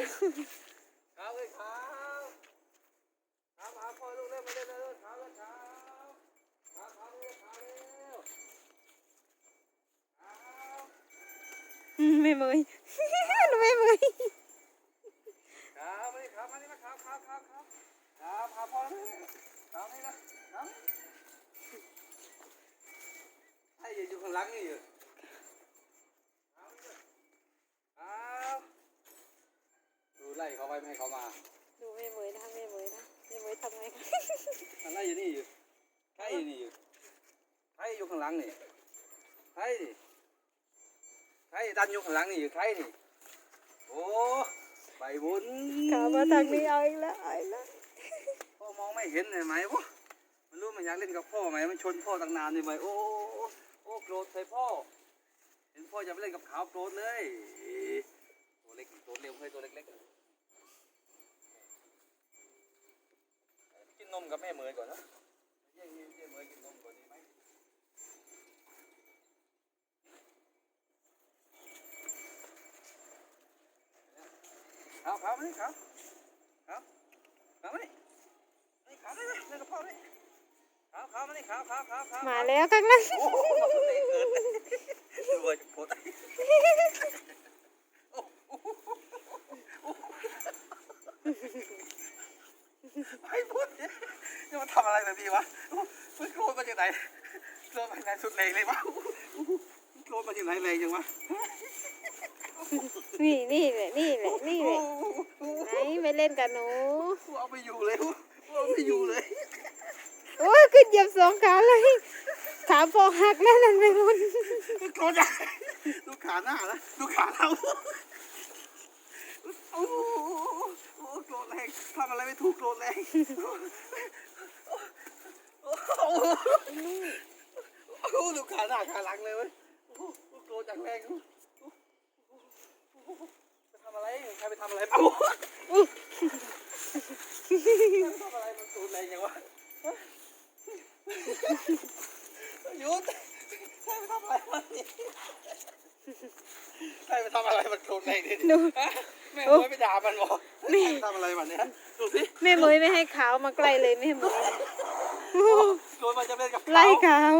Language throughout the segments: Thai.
ขาวเลยขาวขาวขาวพ่อลูกเล่นมาเล่นเลยขาวเลยขาวขาขาวเลยขาวเร็วขาวอืมไม่เมยหนูไม่เมยขาวมาดิขาวมาดิมาขาวขาวขาวขาวขาวขาวพ่อเลยขาวนี่นะขาวไอ้อยู่ข้างหลังนี่อยู่ขาวนี่ขาวดู ไล่เขาไว้ไม่ให้เขามา ดูไม่เมยนะไม่เมยนะไม่เมยทำไงคะมันไล่อยู่นี่อยู่ใครอยู่นี่อยู่ใครอยู่ข้างหลังนี่ใครนี่ใครดันอยู่ข้างหลังนี่อยู่ใครนี่โอ้ใบบุญขามาทางนี้เอาอีกแล้วเอาอีกแล้วพ่อมองไม่เห็นเลยไหมวะมันรู้มันอยากเล่นกับพ่อไหมมันชนพ่อตั้งนานเลยไหมโอ้โอ้โอ้โกรธใส่พ่อ เห็นพ่อจะไปเล่นกับขาวโกรธเลยตัวเล็กตัวเร็วเฮ้ยตัวเล็ก กับแม่เหมยก่อนนะเยี่งเยี่ยงเหมยกินนมก่อนดีไหมเอาขาวมานี่ขาวขาวขาวมานี่นี่ขาวมานี่เล่นกับพ่อนี่ขาวขาวมานี่ขาวขาขาขามาแล้วข้างหล่างโอ้โหมาสุดเลยเกินดูว่าจะโพส ไอ้พูดจะมาทำอะไรแบบนี้วะมันโกรธมาจากไหนโกรธมาจากไหนสุดแรงเลยวะโกรธมาจากไหนแรงจังวะนี่นี่แหละนี่แหละนี่แหละไหนไม่เล่นกับหนูกูเอาไปอยู่เลยกูเอาไปอยู่เลยโอ้ยขึ้นเหยียบสองขาเลยขาฟองหักแล้วนั่นไปบุญโกรธอะดูขาหน้านะดูขาเรา โอ้โหโกรธแรงทำอะไรไม่ถูกโกรธแรงโอ้โหโอ้โหดูขาหน้าขาหลังเลยเว้ยโอ้โหโกรธจากแรงไปทำอะไรใครไปทำอะไรเอ้าทำอะไรมันโกรธแรงยังวะหยุดใครไปทำอะไรมันนี่ใครไปทำอะไรมันโกรธแรงดิดูแม่ไม่ไปด่ามันบอก แม่ทำอะไรมันเนี่ยดูสิแม่เมยไม่ให้ขาวมาใกล้เลยแม่เมยโดนมันจะเล่นกับไล่ขาว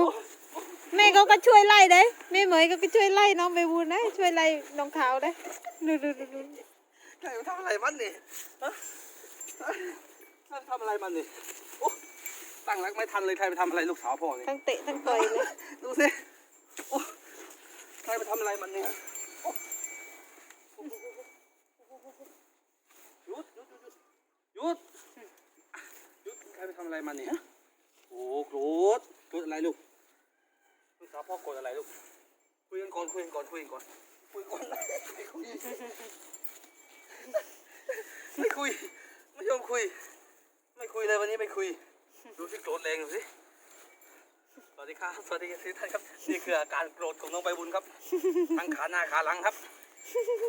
แม่เขาก็ช่วยไล่ได้แม่เมยก็ช่วยไล่น้องไปบุญนะช่วยไล่น้องขาวได้ดูดูดูดูใครไปทำอะไรมันนี่ฮะท่านทำอะไรมันนี่โอ้ตั้งรักไม่ทันเลยใครไปทำอะไรลูกสาวพ่อนี่ทั้งเตะทั้งต่อยเลยดูสิโอ้ใครไปทำอะไรมันเนี่ยโอ้หยุดหยุดหยุดหยุดหยุดใครไปทำอะไร มันเนี่ยฮะโอ้โกรธโกรธอะไรลูกลูกสาวพ่อโกรธอะไรลูก คุยกันก่อนคุยกันก่อนคุยกันก่อนคุยก่อนไม่คุยไม่คุย ไม่ยอมคุย ไม่คุยเลยวันนี้ไม่คุย ดูสิโกรธแรงดูสิสวัสดีครับ สวัสดีทุกท่านครับ นี่คืออาการโกรธของน้องใบบุญครับ ทั้งขาหน้าขาหลังครับ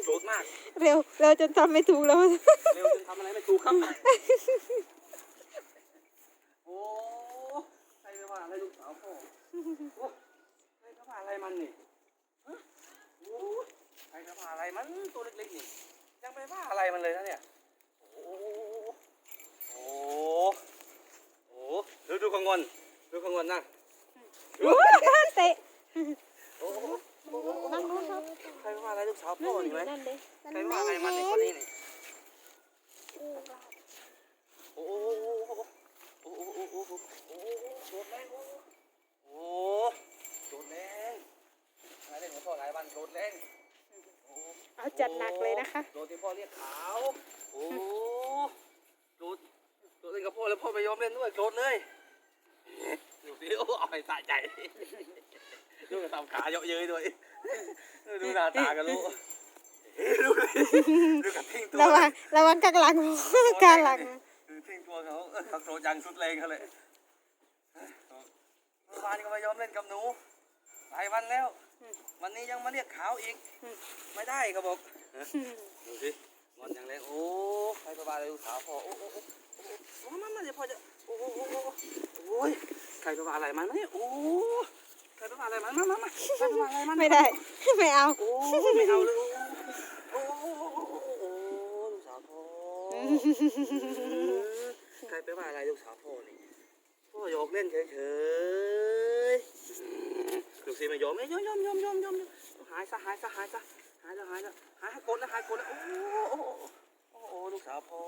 โกรธมาก เร็ว เร็วจนทำไม่ถูกแล้ว เร็วจนทำอะไรไม่ถูกครับโอ้ ใครไปว่าอะไรลูกสาวพ่อโอ้ใครไปว่าอะไรมันนี่ฮะโอ้ใครไปว่าอะไรมันตัวเล็กๆนี่ยังไปว่าอะไรมันเลยนะเนี่ย โอ้โอ้โอ้ดูดูขงอนดูขงอนนั่งเตะโอ้โหนั่งนู้นครับใครไปว่าอะไรลูกสาวพ่อนี่ไหมนั่นเด้ใครว่าอะไรมันนี่คนนี้นี่โอ้ โอ้โหโอ้โหโอ้โหโอ้โหโดดแรงโอ้โหโดดแรงอะไรเล่นกับพ่อหลายวันโดดแรงอ้โหเอาจัดหนักเลยนะคะ โดดที่พ่อเรียกขาว โอ้โหโดดโดดเล่นกับพ่อแล้วพ่อไม่ยอมเล่นด้วยโดดเลยดูสิโอ้เอาไปสะใจดูกระทำขาเยอะเย้ยด้วยดูหน้าตากันลูกดูดิดูกระทิ้งตัวระวังระวังข้างหลังข้างหลัง เขาเขาโกรธยังสุดแรงเขาเลยเมื่อวานก็ไม่ยอมเล่นกับหนูหลายวันแล้ว วันนี้ยังมาเรียกขาวอีก ไม่ได้เขาบอกดูสิงอนอย่างแรงโอ้ใครประบาอะไรลูกสาวพ่อโอ้โอ้โอ้โอ้มันมันเดี๋ยวพ่อจะโอ้โอ้โอ้โอ้โอ้ยใครประบาอะไรมันเนี่ยโอ้ใครประบาอะไรมันมามามาใครประบาอะไรมันไม่ได้ไม่เอาโอ้ไม่เอาเลยโอ้โอ้โอ้โอ้ลูกสาวพ่อ ไปว่าอะไรลูกสาวพ่อนี่พ่อหยกเล่นเฉยๆลูกศิษย์มายอมเอ้ยยอมยอมยอมยอมยอมหายซะหายซะหายซะหายแล้วหายแล้วหายให้กดแล้วหายกดแล้วโอ้โหโอ้โอ้โหลูกสาวพ่อ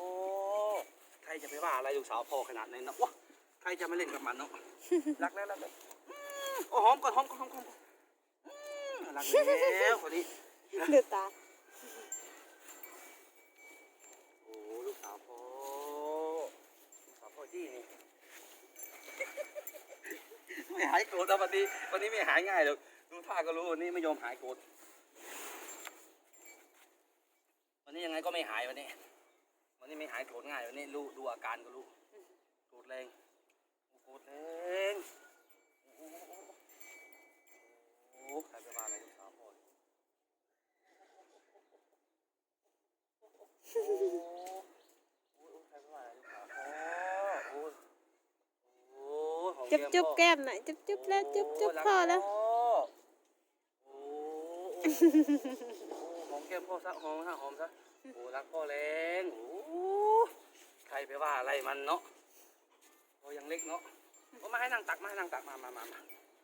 ใครจะไปว่าอะไรลูกสาวพ่อขนาดนั้นนะวะใครจะมาเล่นกับมันเนาะรักแล้วรักแล้วโอ้หอมก่อนหอมก่อนหอมก่อนรักแล้วคนนี้ดูตา โอ้ลูกสาวพ่อลูกสาวพ่อจี้นี่ ไม่หายโกรธแล้ววันนี้วันนี้ไม่หายง่ายหรอกดูท่าก็รู้วันนี้ไม่ยอมหายโกรธวันนี้ยังไงก็ไม่หายวันนี้ วันนี้ไม่หายโกรธง่ายวันนี้รู้ดูอาการก็รู้โกรธแรงโอ้โกรธแรงโอ้โหโอ้โหใครไปว่าอะไรลูกสาวพ่อเนี่ยโอ้โหโอ้โหใครไปว่าอะไรลูกสาวพ่อโอ้โหโอ้โหหอม จุ๊บแก้มจุ๊บแก้มหน่อยจุ๊บจุ๊บแล้วจุ๊บจุ๊บพ่อแล้วโอ้หอมแก้มพ่อซะหอมซะหอมซะโอ้รักพ่อแรงโอ้ใครไปว่าอะไรมันเนาะพ่อยังเล็กเนาะโอ้มาให้นั่งตักมาให้นั่งตักมามามามา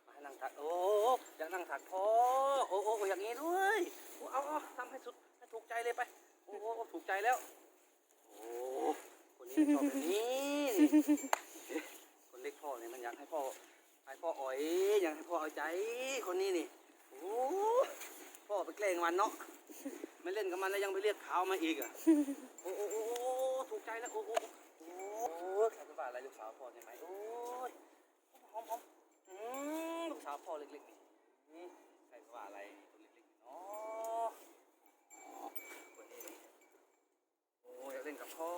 มาให้นั่งตักโอ้อยากนั่งตักพ่อโอ้โอ้อย่างนี้ด้วยโอ้เอาทำให้สุดให้ถูกใจเลยไปโอ้โอ้ถูกใจแล้วโอ้คนนี้ชอบแบบนี้ คนเล็กพ่อเนี่ยมันอยากให้พ่อให้พ่ออ่อยอยากให้พ่อเอาใจคนนี้นี่โอ้พ่อไปแกล้งมันเนาะไม่เล่นกับมันแล้วยังไปเรียกเขามาอีกอะโอ้โอ้โอ้ถูกใจแล้วโอ้โอ้โอ้ใครไปบ้าอะไรลูกสาวพ่อใช่ไหมโอ้ยหอมหอมลูกสาวพ่อเล็กๆนี่ใครไปบ้าอะไรตัวเล็กๆนี่เนาะอ๋อคนนี้นี่โอ้อยากเล่นกับพ่อ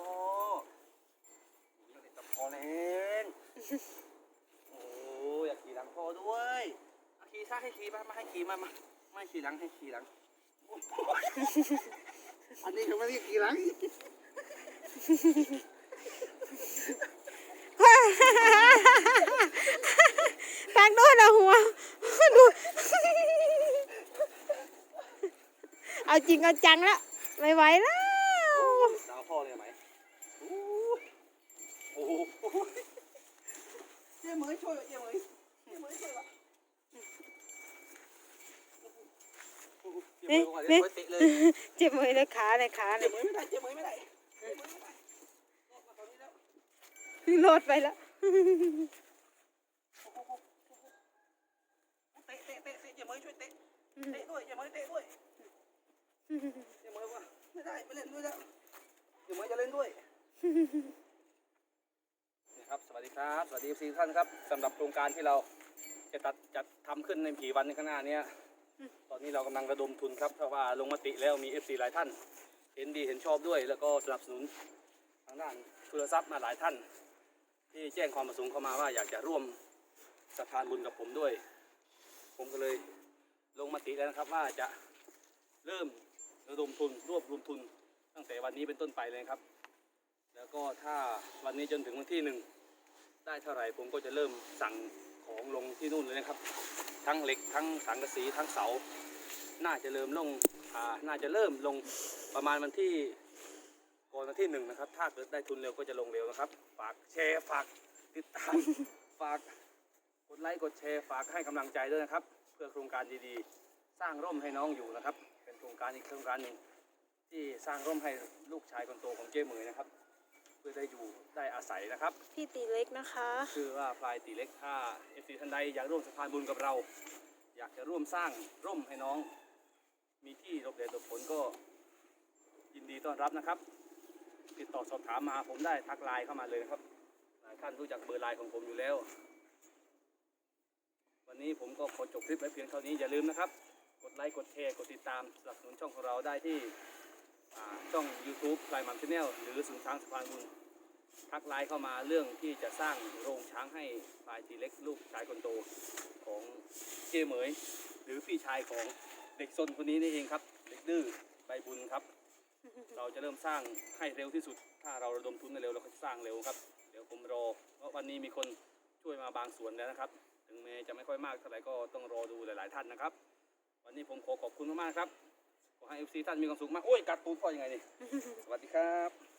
อยากเล่นกับพ่อเล่น โอ้อยากขี่หลังพ่อด้วยเอาขี่ซะให้ขี่มามาให้ขี่มามาไม่ขี่หลังให้ขี่หลังโอ้ยอันนี้เขาไม่เรียกขี่หลังทางโน้นอะหัวดูเอาจริงเอาจังแล้วไม่ไหวแล้ว สาวพ่อเลยไหมโอ้ยโอ้โหเจ๊เหมยช่วยเจ๊เหมยเจ๊เหมยช่วยวะ โอ้โหเจ๊เหมยบอกว่าเดี๋ยวช่วยเตะเลยเจ็บมือเลยขาเลยขาเจ๊เลยเหมยไม่ได้เจ๊เหมยไม่ได้เจ๊เหมยไม่ได้ออกมาตอนนี้แล้วโลดไปแล้วเตะเตะเตะเตะเจ๊เหมยช่วยเตะเตะด้วยเจ๊เหมยเตะด้วยเจ๊เหมยว่าไม่ได้ไม่เล่นด้วยแล้วเจ๊เหมยจะเล่นด้วยนี่ครับสวัสดีครับสวัสดีซีท่านครับสำหรับโครงการที่เราจะตัดจัดทำขึ้นในผีวันในข้างหน้าเนี้ย ตอนนี้เรากำลังระดมทุนครับเพราะว่าลงมติแล้วมี FC หลายท่าน เห็นดีเห็นชอบด้วย แล้วก็สนับสนุนทางด้านทุนทรัพย์มาหลายท่าน ที่แจ้งความประสงค์เข้ามาว่าอยากจะร่วมสะพานบุญกับผมด้วย ผมก็เลยลงมติแล้วนะครับว่าจะเริ่มระดมทุนรวบรวมทุน ตั้งแต่วันนี้เป็นต้นไปเลยครับ แล้วก็ถ้าวันนี้จนถึงวันที่หนึ่งได้เท่าไหร่ผมก็จะเริ่มสั่งของลงที่นู่นเลยนะครับ ทั้งเหล็กทั้งสังกะสีทั้งเสา น่าจะเริ่มลงอ่าน่าจะเริ่มลงประมาณวันที่ก่อนวันที่หนึ่งนะครับ ถ้าเกิดได้ทุนเร็วก็จะลงเร็วนะครับ ฝากแชร์ฝากติดตาม ฝากกดไลค์กดแชร์ฝากให้กำลังใจด้วยนะครับ เพื่อโครงการดีๆ สร้างร่มให้น้องอยู่นะครับ เป็นโครงการอีกโครงการหนึ่งที่สร้างร่มให้ลูกชายคนโตของเจ้เหมยนะครับ เพื่อได้อยู่ได้อาศัยนะครับพี่ตีเล็กนะคะชื่อว่าพลายตีเล็กถ้าเอฟซีท่านใดอยากร่วมสะพานบุญกับเรา อยากจะร่วมสร้างร่มให้น้อง มีที่หลบแดดหลบฝนก็ยินดีต้อนรับนะครับ ติดต่อสอบถามมาผมได้ทักไลน์เข้ามาเลยนะครับหลายท่านรู้จักเบอร์ไลน์ของผมอยู่แล้ว วันนี้ผมก็ขอจบคลิปไว้เพียงเท่านี้อย่าลืมนะครับ กดไลค์กดแชร์กดติดตามสนับสนุนช่องของเราได้ที่อ่า ช่อง YouTube พลายมัมชาแนลหรือสุนช้างสะพานบุญทักไลน์เข้ามาเรื่องที่จะสร้างโรงช้างให้พลายตีเล็กลูกชายคนโตของเจเหมย หรือพี่ชายของเด็กซนคนนี้นี่เองครับ เด็กดื้อใบบุญครับ เราจะเริ่มสร้างให้เร็วที่สุด ถ้าเราระดมทุนได้เร็วเราก็สร้างเร็วครับเดี๋ยวผมรอเพราะวันนี้มีคนช่วยมาบางส่วนแล้วนะครับ ถึงแม้จะไม่ค่อยมากเท่าไหร่ก็ต้องรอดูหลาย ๆ ท่านนะครับ วันนี้ผมขอขอบคุณมากๆครับขอ ให้เอฟซีท่านมีความสุขมากโอ้ยกัดปูพ่อยังไงนี่ สวัสดีครับ